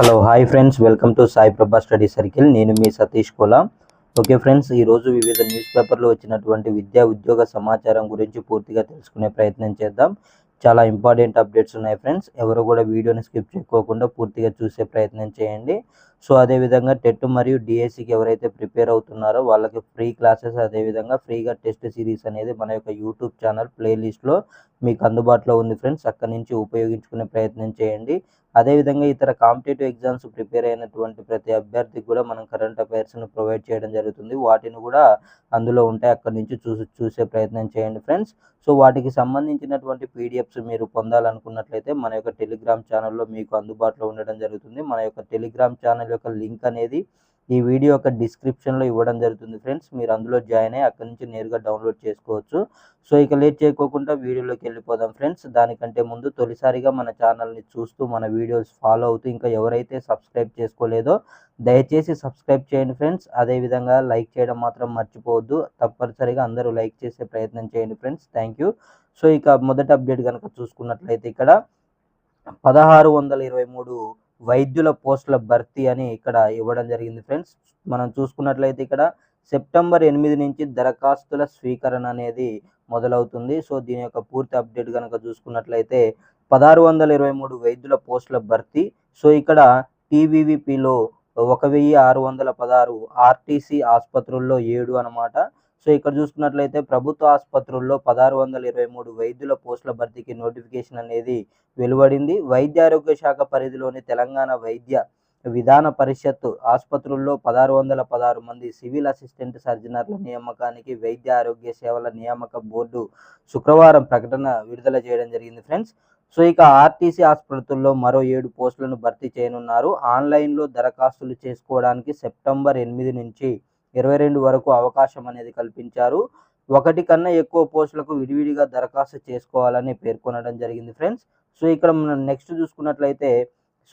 Hello hi friends welcome to Sai Prabha study circle నేను మీ Satish Kola. Okay friends ఈరోజు వివిధ న్యూస్ పేపర్లో వచ్చినటువంటి విద్యా ఉద్యోగ సమాచారం గురించి పూర్తిగా తెలుసుకునే ప్రయత్నం చేద్దాం. చాలా ఇంపార్టెంట్ అప్డేట్స్ ఉన్నాయి ఫ్రెండ్స్ ఎవరు కూడా వీడియోని స్కిప్ చేయకోకుండా పూర్తిగా చూసే ప్రయత్నం చేయండి. సో అదేవిధంగా టెట్ మరియు డిఎస్సికి ఎవరైతే ప్రిపేర్ అవుతున్నారో వాళ్ళకి ఫ్రీ క్లాసెస్ అదేవిధంగా ఫ్రీగా టెస్ట్ సిరీస్ అనేది మన యొక్క యూట్యూబ్ ఛానల్ ప్లేలిస్ట్లో మీకు అందుబాటులో ఉంది ఫ్రెండ్స్. అక్కడి నుంచి ఉపయోగించుకునే ప్రయత్నం చేయండి. అదేవిధంగా ఇతర కాంపిటేటివ్ ఎగ్జామ్స్ ప్రిపేర్ అయినటువంటి ప్రతి అభ్యర్థికి కూడా మనం కరెంట్ అఫైర్స్ను ప్రొవైడ్ చేయడం జరుగుతుంది. వాటిని కూడా అందులో ఉంటాయి. అక్కడి నుంచి చూసి చూసే ప్రయత్నం చేయండి ఫ్రెండ్స్. సో వాటికి సంబంధించినటువంటి పీడిఎఫ్స్ మీరు పొందాలనుకున్నట్లయితే మన యొక్క టెలిగ్రామ్ ఛానల్లో మీకు అందుబాటులో ఉండడం జరుగుతుంది. మన యొక్క టెలిగ్రామ్ ఛానల్ యొక్క లింక్ అనేది ఈ వీడియో యొక్క డిస్క్రిప్షన్లో ఇవ్వడం జరుగుతుంది ఫ్రెండ్స్. మీరు అందులో జాయిన్ అయ్యి అక్కడి నుంచి నేరుగా డౌన్లోడ్ చేసుకోవచ్చు. సో ఇక లేట్ చేయకోకుండా వీడియోలోకి వెళ్ళిపోదాం ఫ్రెండ్స్. దానికంటే ముందు తొలిసారిగా మన ఛానల్ని చూస్తూ మన వీడియోస్ ఫాలో అవుతూ ఇంకా ఎవరైతే సబ్స్క్రైబ్ చేసుకోలేదో దయచేసి సబ్స్క్రైబ్ చేయండి ఫ్రెండ్స్. అదేవిధంగా లైక్ చేయడం మాత్రం మర్చిపోవద్దు. తప్పనిసరిగా అందరూ లైక్ చేసే ప్రయత్నం చేయండి ఫ్రెండ్స్. Thank you. సో ఇక మొదటి అప్డేట్ కనుక చూసుకున్నట్లయితే ఇక్కడ పదహారు వందల ఇరవై మూడు వైద్యుల పోస్టుల భర్తీ అని ఇక్కడ ఇవ్వడం జరిగింది ఫ్రెండ్స్. మనం చూసుకున్నట్లయితే ఇక్కడ సెప్టెంబర్ ఎనిమిది నుంచి దరఖాస్తుల స్వీకరణ అనేది మొదలవుతుంది. సో దీని యొక్క పూర్తి అప్డేట్ కనుక చూసుకున్నట్లయితే పదహారు వందల ఇరవై మూడు వైద్యుల పోస్టుల భర్తీ. సో ఇక్కడ టీవీవీపీలో ఒక వెయ్యి ఆరు వందల పదహారు ఆర్టీసీ ఆసుపత్రుల్లో ఏడు అనమాట సో ఇక్కడ చూసుకున్నట్లయితే ప్రభుత్వ ఆసుపత్రుల్లో పదహారు వందల ఇరవై మూడు వైద్యుల పోస్టుల భర్తీకి నోటిఫికేషన్ అనేది వెలువడింది. వైద్య ఆరోగ్య శాఖ పరిధిలోని తెలంగాణ వైద్య విధాన పరిషత్ ఆసుపత్రుల్లో పదహారు వందల పదహారు మంది సివిల్ అసిస్టెంట్ సర్జనర్ల నియామకానికి వైద్య ఆరోగ్య సేవల నియామక బోర్డు శుక్రవారం ప్రకటన విడుదల చేయడం జరిగింది ఫ్రెండ్స్. సో ఇక ఆర్టీసీ ఆసుపత్రుల్లో మరో ఏడు పోస్టులను భర్తీ చేయనున్నారు. ఆన్లైన్లో దరఖాస్తులు చేసుకోవడానికి సెప్టెంబర్ ఎనిమిది నుంచి ఇరవై రెండు వరకు అవకాశం అనేది కల్పించారు. ఒకటి కన్నా ఎక్కువ పోస్టులకు విడివిడిగా దరఖాస్తు చేసుకోవాలని పేర్కొనడం జరిగింది ఫ్రెండ్స్. సో ఇక్కడ మనం నెక్స్ట్ చూసుకున్నట్లయితే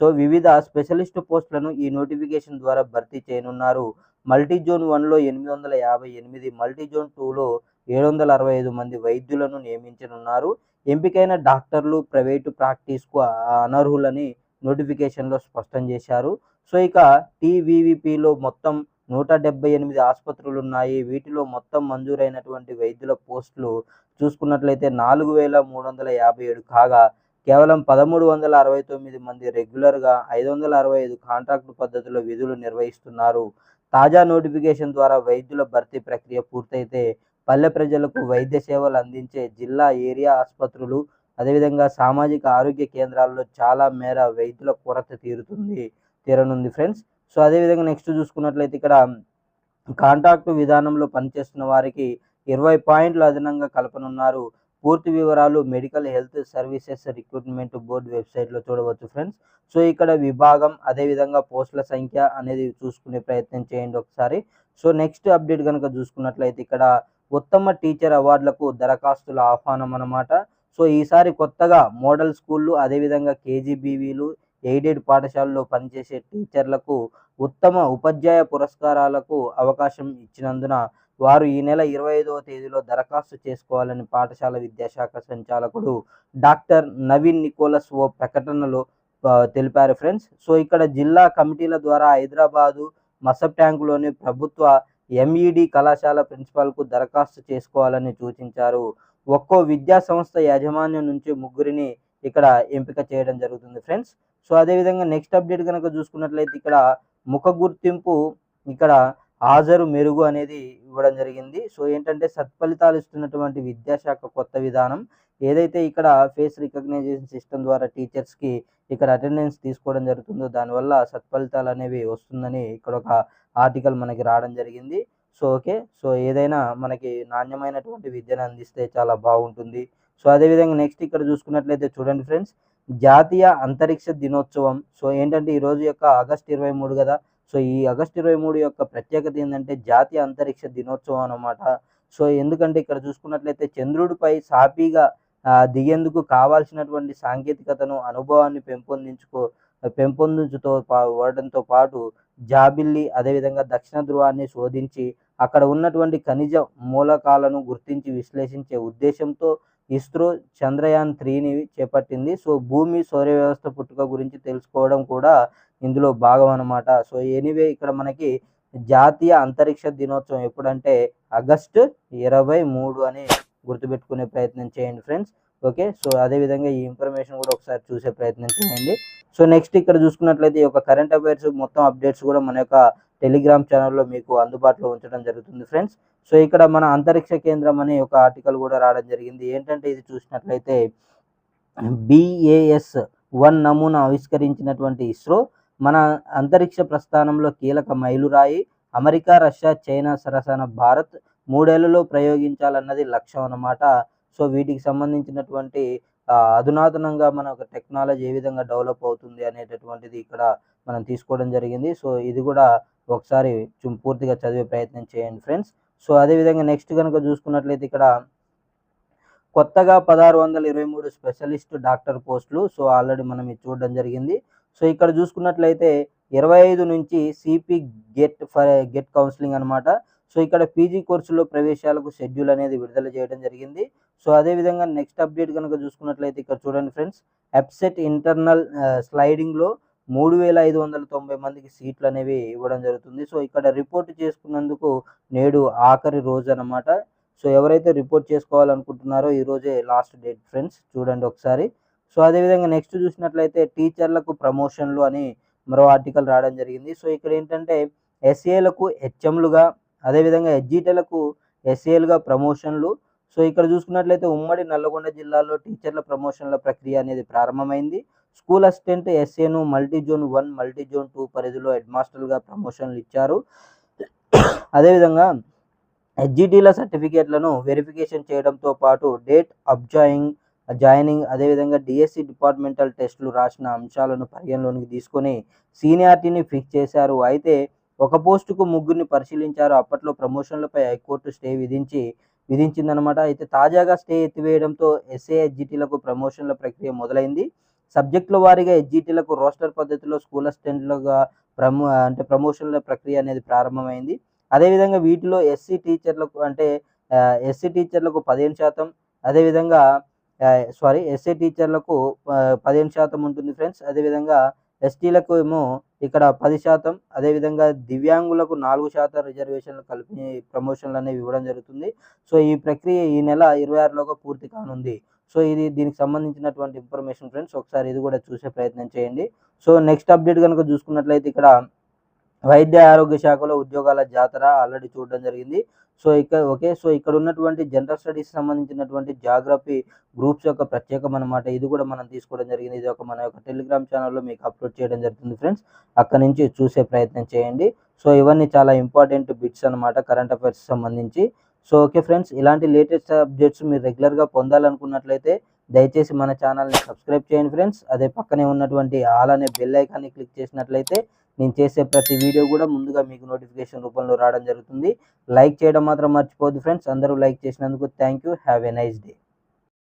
సో వివిధ స్పెషలిస్ట్ పోస్టులను ఈ నోటిఫికేషన్ ద్వారా భర్తీ చేయనున్నారు. మల్టీ జోన్ వన్లో ఎనిమిది వందల యాభై ఎనిమిది మల్టీ జోన్ టూలో ఏడు వందల అరవై ఐదు మంది వైద్యులను నియమించనున్నారు. ఎంపికైన డాక్టర్లు ప్రైవేటు ప్రాక్టీస్కు అనర్హులని నోటిఫికేషన్లో స్పష్టం చేశారు. సో ఇక టీవీవీపీలో మొత్తం నూట డెబ్బై ఎనిమిది ఆసుపత్రులు ఉన్నాయి వీటిలో మొత్తం మంజూరైనటువంటి వైద్యుల పోస్టులు చూసుకున్నట్లయితే నాలుగు వేల మూడు వందల యాభై ఏడు కాగా కేవలం పదమూడు వందల అరవై తొమ్మిది మంది రెగ్యులర్గా ఐదు వందల అరవై ఐదు కాంట్రాక్టు పద్ధతిలో విధులు నిర్వహిస్తున్నారు. తాజా నోటిఫికేషన్ ద్వారా వైద్యుల భర్తీ ప్రక్రియ పూర్తయితే పల్లె ప్రజలకు వైద్య సేవలు అందించే జిల్లా ఏరియా ఆసుపత్రులు అదేవిధంగా సామాజిక ఆరోగ్య కేంద్రాల్లో చాలా మేర వైద్యుల కొరత తీరుతుంది తీరనుంది. ఫ్రెండ్స్ సో అదేవిధంగా నెక్స్ట్ చూసుకున్నట్లయితే ఇక్కడ కాంట్రాక్టు విధానంలో పనిచేస్తున్న వారికి ఇరవై పాయింట్లు అదనంగా కలపనున్నారు. పూర్తి వివరాలు medical health services recruitment board వెబ్సైట్లో చూడవచ్చు ఫ్రెండ్స్. సో ఇక్కడ విభాగం అదేవిధంగా పోస్టుల సంఖ్య అనేది చూసుకునే ప్రయత్నం చేయండి ఒకసారి. సో నెక్స్ట్ అప్డేట్ కనుక చూసుకున్నట్లయితే ఇక్కడ ఉత్తమ టీచర్ అవార్డులకు దరఖాస్తుల ఆహ్వానం అన్నమాట. సో ఈసారి కొత్తగా మోడల్ స్కూళ్ళు అదేవిధంగా కేజీబీవీలు ఎయిడెడ్ పాఠశాలలో పనిచేసే టీచర్లకు ఉత్తమ ఉపాధ్యాయ పురస్కారాలకు అవకాశం ఇచ్చినందున వారు ఈ నెల ఇరవై ఐదవ తేదీలో దరఖాస్తు చేసుకోవాలని పాఠశాల విద్యాశాఖ సంచాలకుడు డాక్టర్ నవీన్ నికోలస్ ఓ ప్రకటనలో తెలిపారు. ఫ్రెండ్స్ సో ఇక్కడ జిల్లా కమిటీల ద్వారా హైదరాబాదు మసబ్ ట్యాంకులోని ప్రభుత్వ ఎంఈడి కళాశాల ప్రిన్సిపాల్కు దరఖాస్తు చేసుకోవాలని సూచించారు. ఒక్కో విద్యా సంస్థ యాజమాన్యం నుంచి ముగ్గురిని ఇక్కడ ఎంపిక చేయడం జరుగుతుంది ఫ్రెండ్స్. సో అదేవిధంగా నెక్స్ట్ అప్డేట్ కనుక చూసుకున్నట్లయితే ఇక్కడ ముఖ గుర్తింపు ఇక్కడ హాజరు మెరుగు అనేది ఇవ్వడం జరిగింది. సో ఏంటంటే సత్ఫలితాలు ఇస్తున్నటువంటి విద్యాశాఖ కొత్త విధానం. ఏదైతే ఇక్కడ ఫేస్ రికగ్నైజేషన్ సిస్టమ్ ద్వారా టీచర్స్కి ఇక్కడ అటెండెన్స్ తీసుకోవడం జరుగుతుందో దానివల్ల సత్ఫలితాలు అనేవి వస్తుందని ఇక్కడ ఒక ఆర్టికల్ మనకి రావడం జరిగింది. So okay. సో ఏదైనా మనకి నాణ్యమైనటువంటి విద్యను అందిస్తే చాలా బాగుంటుంది. సో అదేవిధంగా నెక్స్ట్ ఇక్కడ చూసుకున్నట్లయితే చూడండి ఫ్రెండ్స్ జాతీయ అంతరిక్ష దినోత్సవం. సో ఏంటంటే ఈరోజు యొక్క ఆగస్ట్ ఇరవై మూడు కదా సో ఈ ఆగస్ట్ ఇరవై మూడు యొక్క ప్రత్యేకత ఏంటంటే జాతీయ అంతరిక్ష దినోత్సవం అనమాట సో ఎందుకంటే ఇక్కడ చూసుకున్నట్లయితే చంద్రుడిపై సాపీగా దిగేందుకు కావాల్సినటువంటి సాంకేతికతను అనుభవాన్ని పెంపొందించుకో పెంపొందించుతో పా- పాటు జాబిల్లి అదేవిధంగా దక్షిణ ధృవాన్ని శోధించి అక్కడ ఉన్నటువంటి ఖనిజ మూలకాలను గుర్తించి విశ్లేషించే ఉద్దేశంతో ఇస్రో చంద్రయాన్ త్రీని చేపట్టింది. సో భూమి సౌర వ్యవస్థ పుట్టుక గురించి తెలుసుకోవడం కూడా ఇందులో భాగం అనమాట సో ఎనీవే ఇక్కడ మనకి జాతీయ అంతరిక్ష దినోత్సవం ఎప్పుడంటే ఆగస్టు ఇరవై మూడు అని గుర్తుపెట్టుకునే ప్రయత్నం చేయండి ఫ్రెండ్స్. ఓకే? సో అదేవిధంగా ఈ ఇన్ఫర్మేషన్ కూడా ఒకసారి చూసే ప్రయత్నం చేయండి. సో నెక్స్ట్ ఇక్కడ చూసుకున్నట్లయితే ఈ యొక్క కరెంట్ అఫైర్స్ మొత్తం అప్డేట్స్ కూడా మన యొక్క టెలిగ్రామ్ ఛానల్లో మీకు అందుబాటులో ఉంచడం జరుగుతుంది ఫ్రెండ్స్ సో ఇక్కడ మన అంతరిక్ష కేంద్రం అనే ఒక ఆర్టికల్ కూడా రావడం జరిగింది. ఏంటంటే ఇది చూసినట్లయితే బిఏఎస్ వన్ నమూనా ఆవిష్కరించినటువంటి ఇస్రో మన అంతరిక్ష ప్రస్థానంలో కీలక మైలురాయి అమెరికా రష్యా చైనా సరసన భారత్ మూడేళ్ళలో ప్రయోగించాలన్నది లక్ష్యం అన్నమాట. సో వీటికి సంబంధించినటువంటి అధునాతనంగా మన ఒక టెక్నాలజీ ఏ విధంగా డెవలప్ అవుతుంది అనేటటువంటిది ఇక్కడ మనం తీసుకోవడం జరిగింది. సో ఇది కూడా ఒకసారి పూర్తిగా చదివే ప్రయత్నం చేయండి ఫ్రెండ్స్. సో అదేవిధంగా నెక్స్ట్ కనుక చూసుకున్నట్లయితే ఇక్కడ కొత్తగా పదహారు వందల ఇరవై మూడు స్పెషలిస్ట్ డాక్టర్ పోస్టులు. సో ఆల్రెడీ మనం ఇది చూడడం జరిగింది. సో ఇక్కడ చూసుకున్నట్లయితే ఇరవై ఐదు నుంచి CP get for get counselling అనమాట సో ఇక్కడ పీజీ కోర్సులో ప్రవేశాలకు షెడ్యూల్ అనేది విడుదల చేయడం జరిగింది. సో అదేవిధంగా నెక్స్ట్ అప్డేట్ కనుక చూసుకున్నట్లయితే ఇక్కడ చూడండి ఫ్రెండ్స్ ఎప్సెట్ ఇంటర్నల్ స్లైడింగ్లో మూడు వేల ఐదు వందల తొంభై మందికి సీట్లు అనేవి ఇవ్వడం జరుగుతుంది. సో ఇక్కడ రిపోర్ట్ చేసుకున్నందుకు నేడు ఆఖరి రోజు అనమాట సో ఎవరైతే రిపోర్ట్ చేసుకోవాలనుకుంటున్నారో ఈ రోజే లాస్ట్ డేట్ ఫ్రెండ్స్ చూడండి ఒకసారి. సో అదేవిధంగా నెక్స్ట్ చూసినట్లయితే టీచర్లకు ప్రమోషన్లు అని మరో ఆర్టికల్ రావడం జరిగింది. సో ఇక్కడ ఏంటంటే ఎస్ఏలకు హెచ్ఎంలుగా అదేవిధంగా ఎస్జీటీలకు ఎస్ఏలుగా ప్రమోషన్లు. సో ఇక్కడ చూసుకున్నట్లయితే ఉమ్మడి నల్లగొండ జిల్లాలో టీచర్ల ప్రమోషన్ల ప్రక్రియ అనేది ప్రారంభమైంది. School assistant ఎస్ఏను multi zone one multi zone two పరిధిలో హెడ్ మాస్టర్లుగా ప్రమోషన్లు ఇచ్చారు. అదేవిధంగా హెచ్జిటీల సర్టిఫికేట్లను వెరిఫికేషన్ చేయడంతో పాటు డేట్ అబ్జాయింగ్ జాయిన్ జాయినింగ్ అదేవిధంగా డిఎస్సి డిపార్ట్మెంటల్ టెస్టులు రాసిన అంశాలను పరిగణలోనికి తీసుకొని సీనియారిటీని ఫిక్స్ చేశారు. అయితే ఒక పోస్టుకు ముగ్గురిని పరిశీలించారు. అప్పట్లో ప్రమోషన్లపై హైకోర్టు స్టే విధించి విధించిందనమాట అయితే తాజాగా స్టే ఎత్తివేయడంతో ఎస్ఏ హెచ్జిటీలకు ప్రమోషన్ల ప్రక్రియ మొదలైంది. సబ్జెక్టుల వారీగా హెచ్జిటీలకు రోస్టర్ పద్ధతిలో స్కూల్ అసిస్టెంట్లుగా ప్రమో అంటే ప్రమోషన్ల ప్రక్రియ అనేది ప్రారంభమైంది. అదేవిధంగా వీటిలో ఎస్సీ టీచర్లకు అంటే ఎస్సీ టీచర్లకు పదిహేను శాతం. అదేవిధంగా సారీ ఎస్సీ టీచర్లకు పదిహేను శాతం ఉంటుంది ఫ్రెండ్స్. అదేవిధంగా ఎస్టీలకు ఏమో ఇక్కడ పది శాతం అదేవిధంగా దివ్యాంగులకు నాలుగు శాతం రిజర్వేషన్లు కలిపి ప్రమోషన్లు అనేవి ఇవ్వడం జరుగుతుంది. సో ఈ ప్రక్రియ ఈ నెల ఇరవై ఆరులోగా పూర్తి కానుంది. సో ఇది దీనికి సంబంధించినటువంటి ఇన్ఫర్మేషన్ ఫ్రెండ్స్ ఒకసారి ఇది కూడా చూసే ప్రయత్నం చేయండి. సో నెక్స్ట్ అప్డేట్ కనుక చూసుకున్నట్లయితే ఇక్కడ వైద్య ఆరోగ్య శాఖలో ఉద్యోగాల జాతర ఆల్రెడీ చూడడం జరిగింది. సో ఇక్కడ ఓకే సో ఇక్కడ ఉన్నటువంటి జనరల్ స్టడీస్ సంబంధించినటువంటి జాగ్రఫీ గ్రూప్స్ యొక్క ప్రత్యేకం అనమాట ఇది కూడా మనం తీసుకోవడం జరిగింది. ఇది ఒక మన యొక్క టెలిగ్రామ్ ఛానల్లో మీకు అప్లోడ్ చేయడం జరుగుతుంది ఫ్రెండ్స్ అక్కడ నుంచి చూసే ప్రయత్నం చేయండి. సో ఇవన్నీ చాలా ఇంపార్టెంట్ బిట్స్ అనమాట కరెంట్ అఫైర్స్ సంబంధించి. సో ఓకే ఫ్రెండ్స్ ఇలాంటి లేటెస్ట్ అప్డేట్స్ మీరు రెగ్యులర్గా పొందాలనుకున్నట్లయితే దయచేసి మన ఛానల్ని సబ్స్క్రైబ్ చేయండి ఫ్రెండ్స్ అదే పక్కనే ఉన్నటువంటి ఆల్ అనే బెల్ ఐకాన్ని క్లిక్ చేసినట్లయితే నేను చేసే ప్రతి వీడియో కూడా ముందుగా మీకు నోటిఫికేషన్ రూపంలో రావడం జరుగుతుంది. లైక్ చేయడం మాత్రం మర్చిపోద్దు ఫ్రెండ్స్ అందరూ లైక్ చేసినందుకు thank you have a nice day